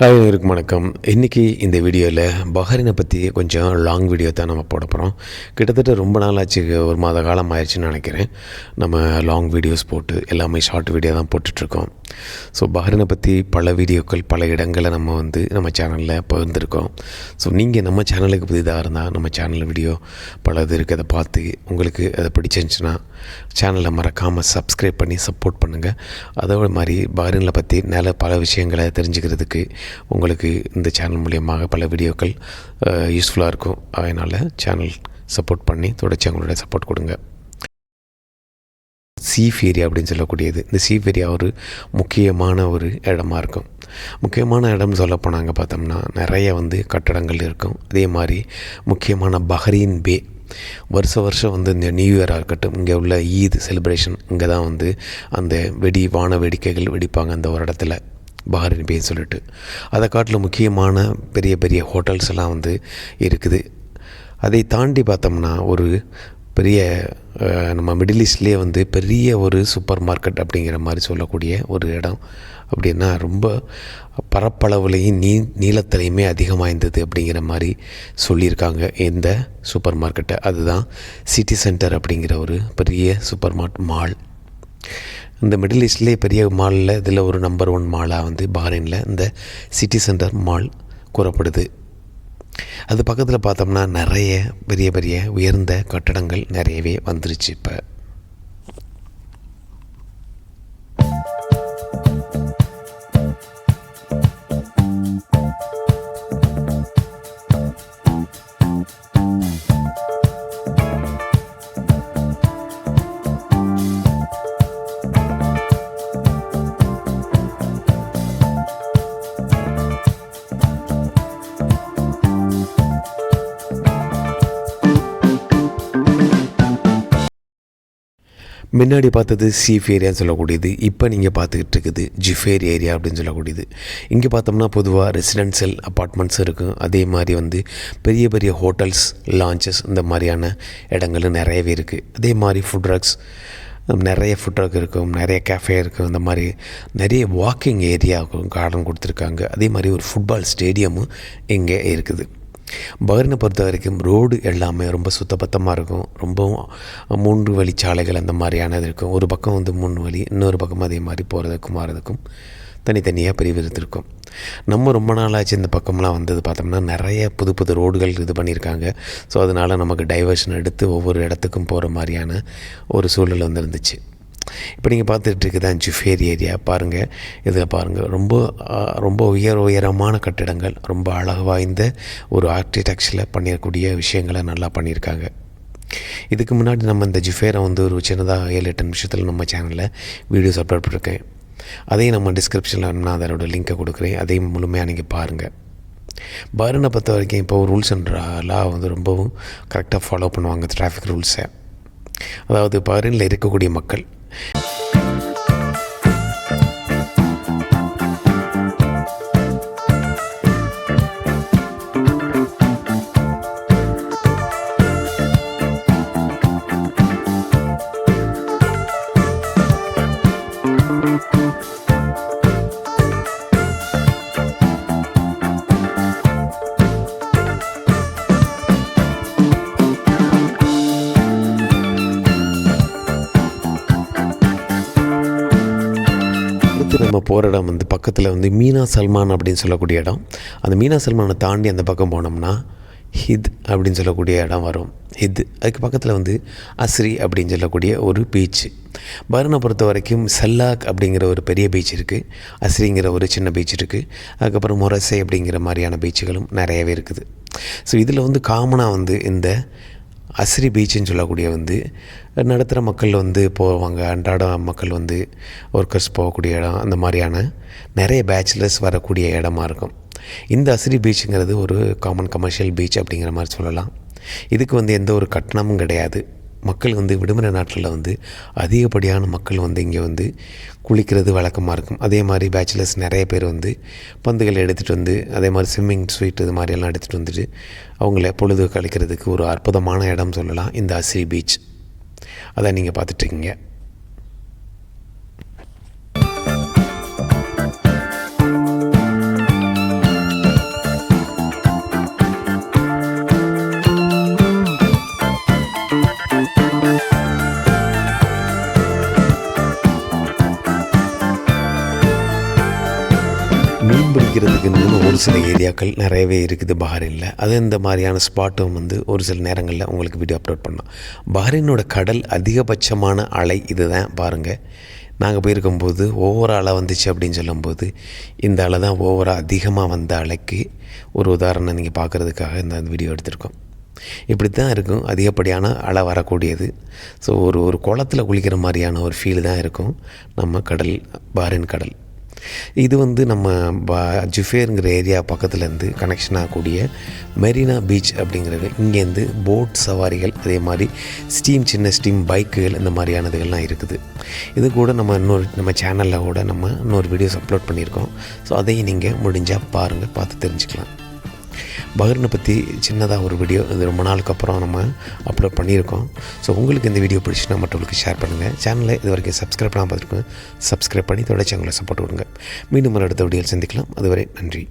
Hi இருக்கும் வணக்கம். இன்றைக்கி இந்த வீடியோவில் பஹ்ரைனை பற்றி கொஞ்சம் லாங் வீடியோ தான் நம்ம போட போகிறோம் கிட்டத்தட்ட ரொம்ப நாள் ஆச்சு ஒரு மாத காலம் ஆயிடுச்சுன்னு நினைக்கிறேன். நம்ம லாங் வீடியோஸ் போட்டு எல்லாமே ஷார்ட் வீடியோ தான் போட்டுட்ருக்கோம் ஸோ பஹ்ரைனை பற்றி பல வீடியோக்கள் பல இடங்களை நம்ம வந்து நம்ம சேனலில் பகிர்ந்துருக்கோம். ஸோ நீங்கள் நம்ம சேனலுக்கு புதிதாக இருந்தால் நம்ம சேனல் வீடியோ பல இது இருக்குது அதை பார்த்து உங்களுக்கு அதை பிடிச்சிருந்துச்சுன்னா சேனலை மறக்காமல் சப்ஸ்கிரைப் பண்ணி சப்போர்ட் பண்ணுங்கள் அதோட மாதிரி பஹ்ரைனில் பற்றி நல்ல பல விஷயங்களை தெரிஞ்சுக்கிறதுக்கு உங்களுக்கு இந்த சேனல் மூலியமாக பல வீடியோக்கள் யூஸ்ஃபுல்லாக இருக்கும். அதனால் சேனல் சப்போர்ட் பண்ணி தொடர்ச்சி அவங்களோட சப்போர்ட் கொடுங்க. சீஃப் ஏரியா அப்படின்னு சொல்லக்கூடியது. இந்த சீஃப் ஏரியா ஒரு முக்கியமான ஒரு இடமா இருக்கும். முக்கியமான இடம் சொல்ல போனாங்க பார்த்தோம்னா நிறைய வந்து கட்டடங்கள் இருக்கும். அதே மாதிரி முக்கியமான பஹ்ரீன் பே. வருஷ வருஷம் வந்து இந்த நியூ இயராக இருக்கட்டும் இங்கே உள்ள ஈத் செலிப்ரேஷன் இங்கே தான் வந்து அந்த வெடி வான வேடிக்கைகள் வெடிப்பாங்க அந்த ஒரு இடத்துல பஹ்ரீன் பேன்னு சொல்லிட்டு. அதை காட்டில் முக்கியமான பெரிய பெரிய ஹோட்டல்ஸ் எல்லாம் வந்து இருக்குது. அதை தாண்டி பார்த்தோம்னா ஒரு பெரிய நம்ம மிடில் ஈஸ்ட்லேயே வந்து பெரிய ஒரு சூப்பர் மார்க்கெட் அப்படிங்கிற மாதிரி சொல்லக்கூடிய ஒரு இடம். அப்படின்னா ரொம்ப பரப்பளவுலையும் நீ நீளத்திலையுமே அதிகமாக அப்படிங்கிற மாதிரி சொல்லியிருக்காங்க இந்த சூப்பர் மார்க்கெட்டை அதுதான் சிட்டி சென்டர் அப்படிங்கிற ஒரு பெரிய சூப்பர் மார்ட் மால் இந்த மிடில் ஈஸ்ட்லேயே பெரிய மாலில் இதில் ஒரு நம்பர் ஒன் மாலாக வந்து பஹ்ரைனில் இந்த சிட்டி சென்டர் மால் கூறப்படுது. அது பக்கத்தில் பார்த்தோம்னா நிறைய பெரிய பெரிய உயர்ந்த கட்டடங்கள் நிறையவே வந்துருச்சு இப்போ. முன்னாடி பார்த்தது சீஃப் ஏரியான்னு சொல்லக்கூடியது. இப்போ நீங்கள் பார்த்துக்கிட்டு இருக்குது ஜிஃபேர் ஏரியா அப்படின்னு சொல்லக்கூடியது. இங்கே பார்த்தோம்னா பொதுவாக ரெசிடென்ஷியல் அப்பார்ட்மெண்ட்ஸ் இருக்கும். அதே மாதிரி வந்து பெரிய பெரிய ஹோட்டல்ஸ் லான்ச்சஸ் இந்த மாதிரியான இடங்களும் நிறையவே இருக்குது அதே மாதிரி ஃபுட் ட்ரக்ஸ் நிறைய ஃபுட் ட்ரக் இருக்கும் நிறைய கேஃபே இருக்கும். இந்த மாதிரி நிறைய வாக்கிங் ஏரியாவுக்கும் கார்டன் கொடுத்துருக்காங்க. அதே மாதிரி ஒரு ஃபுட்பால் ஸ்டேடியமும் இங்கே இருக்குது. பஹ்ரைனை பொறுத்த வரைக்கும் ரோடு எல்லாமே ரொம்ப சுத்தபத்தமாக இருக்கும். ரொம்பவும் மூன்று வழி சாலைகள் அந்த மாதிரியானது இருக்கும். ஒரு பக்கம் வந்து மூணு வழி இன்னொரு பக்கம் அதே மாதிரி போகிறதுக்கும் வரதுக்கும் தனித்தனியாக பிரிவிருத்திருக்கும் நம்ம ரொம்ப நாளாச்சு இந்த பக்கம்லாம் வந்தது பார்த்தோம்னா நிறைய புது புது ரோடுகள் இது பண்ணியிருக்காங்க. ஸோ அதனால் நமக்கு டைவர்ஷன் எடுத்து ஒவ்வொரு இடத்துக்கும் போகிற மாதிரியான ஒரு சூழல் வந்து இருந்துச்சு. இப்போ நீங்கள் பார்த்துட்டு அஞ்சு ஜிஃபேர் ஏரியா பாருங்கள் இதில் பாருங்கள் ரொம்ப ரொம்ப உயர் உயரமான கட்டிடங்கள். ரொம்ப அழகு வாய்ந்த ஒரு ஆர்கிடெக்சரில் பண்ணியிருக்கூடிய விஷயங்களை நல்லா பண்ணியிருக்காங்க. இதுக்கு முன்னாடி நம்ம இந்த ஜிஃபேரை வந்து ஒரு சின்னதாக ஏழு எட்டு நிமிஷத்தில் நம்ம சேனலில் வீடியோஸ் அப்லோட் பண்ணியிருக்கேன் அதையும் நம்ம டிஸ்கிரிப்ஷனில் நான் அதனோட லிங்க்கை கொடுக்குறேன். அதையும் முழுமையாக நீங்கள் பாருங்கள் பாரினை பொறுத்த வரைக்கும் இப்போ ரூல்ஸ் அண்ட் லா வந்து ரொம்பவும் கரெக்டாக ஃபாலோ பண்ணுவாங்க டிராஃபிக் ரூல்ஸை அதாவது பாரினில் இருக்கக்கூடிய மக்கள். Thank you. அடுத்து நம்ம போகிற இடம் வந்து பக்கத்தில் வந்து மீனா சல்மான் அப்படின்னு சொல்லக்கூடிய இடம். அந்த மீனா சல்மானை தாண்டி அந்த பக்கம் போனோம்னா ஹித் அப்படின்னு சொல்லக்கூடிய இடம் வரும். ஹித் அதுக்கு பக்கத்தில் வந்து அஸ்ரி அப்படின்னு சொல்லக்கூடிய ஒரு பீச் பர்னை பொறுத்த வரைக்கும் செல்லாக் அப்படிங்கிற ஒரு பெரிய பீச் இருக்குது அஸ்ரிங்கிற ஒரு சின்ன பீச் இருக்குது அதுக்கப்புறம் மொரசை அப்படிங்கிற மாதிரியான பீச்சுகளும் நிறையவே இருக்குது. ஸோ இதில் வந்து காமனாக வந்து இந்த அஸ்ரி பீச்சுன்னு சொல்லக்கூடிய வந்து நடுத்தர மக்கள் வந்து போவாங்க. அன்றாட மக்கள் வந்து ஒர்க்கர்ஸ் போகக்கூடிய இடம் அந்த மாதிரியான நிறைய பேச்சுலர்ஸ் வரக்கூடிய இடமா இருக்கும். இந்த அஸ்ரி பீச்சுங்கிறது ஒரு காமன் கமர்ஷியல் பீச் அப்படிங்கிற மாதிரி சொல்லலாம். இதுக்கு வந்து எந்த ஒரு கட்டணமும் கிடையாது. மக்கள் வந்து விடுமுறை நாட்களில் வந்து அதிகப்படியான மக்கள் வந்து இங்கே வந்து குளிக்கிறது வழக்கமாக இருக்கும். அதே மாதிரி பேச்சுலர்ஸ் நிறைய பேர் வந்து பந்துகளை எடுத்துகிட்டு வந்து அதே மாதிரி ஸ்விம்மிங் ஸ்வீட் இது மாதிரியெல்லாம் எடுத்துகிட்டு வந்துட்டு அவங்கள பொழுது கழிக்கிறதுக்கு ஒரு அற்புதமான இடம் சொல்லலாம். இந்த அசி பீச் அதை நீங்கள் பார்த்துட்ருக்கீங்க மீன் பிடிக்கிறதுக்கு இன்னும் ஒரு சில ஏரியாக்கள் நிறையவே இருக்குது பஹ்ரைனில். அது இந்த மாதிரியான ஸ்பாட்டும் வந்து ஒரு சில நேரங்களில் உங்களுக்கு வீடியோ அப்லோட் பண்ணோம் பஹ்ரைனோட கடல் அதிகபட்சமான அலை இது தான் பாருங்கள் நாங்கள் போயிருக்கும்போது ஓவர அலை வந்துச்சு அப்படின்னு சொல்லும்போது இந்த அலை தான் ஓவராக அதிகமாக வந்த அலைக்கு ஒரு உதாரணம் நீங்கள் பார்க்குறதுக்காக இந்த வீடியோ எடுத்திருக்கோம். இப்படி தான் இருக்கும். அதிகப்படியான அலை வரக்கூடியது. ஸோ ஒரு ஒரு குளத்தில் குளிக்கிற மாதிரியான ஒரு ஃபீல் தான் இருக்கும். நம்ம கடல் பாரின் கடல். இது வந்து நம்ம பா ஜுஃபேருங்கிற ஏரியா பக்கத்துலேருந்து கனெக்ஷன் ஆகக்கூடிய மெரினா பீச் அப்படிங்கிறது. இங்கேருந்து போட் சவாரிகள் அதே மாதிரி ஸ்டீம் சின்ன ஸ்டீம் பைக்குகள் இந்த மாதிரியானதுகள்லாம் இருக்குது. இது கூட நம்ம இன்னொரு நம்ம சேனலில் கூட நம்ம இன்னொரு வீடியோஸ் அப்லோட் பண்ணியிருக்கோம். ஸோ அதையும் நீங்கள் முடிஞ்சால் பாருங்கள் பார்த்து தெரிஞ்சுக்கலாம். பகர்னை பற்றி சின்னதாக ஒரு வீடியோ இது ரொம்ப நாளுக்கு அப்புறம் நம்ம அப்லோட் பண்ணியிருக்கோம். ஸோ உங்களுக்கு இந்த வீடியோ பிடிச்சினா மற்றவங்களுக்கு ஷேர் பண்ணுங்கள் சேனலை இது வரைக்கும் சப்ஸ்கிரைப் பண்ணாமல் பார்த்துருக்கோம் சப்ஸ்கிரைப் பண்ணி தொடர்ச்சி எங்களை சப்போர்ட் கொடுங்க. மீண்டும் ஒரு அடுத்த வீடியோவில் சந்திக்கலாம். அதுவரை நன்றி.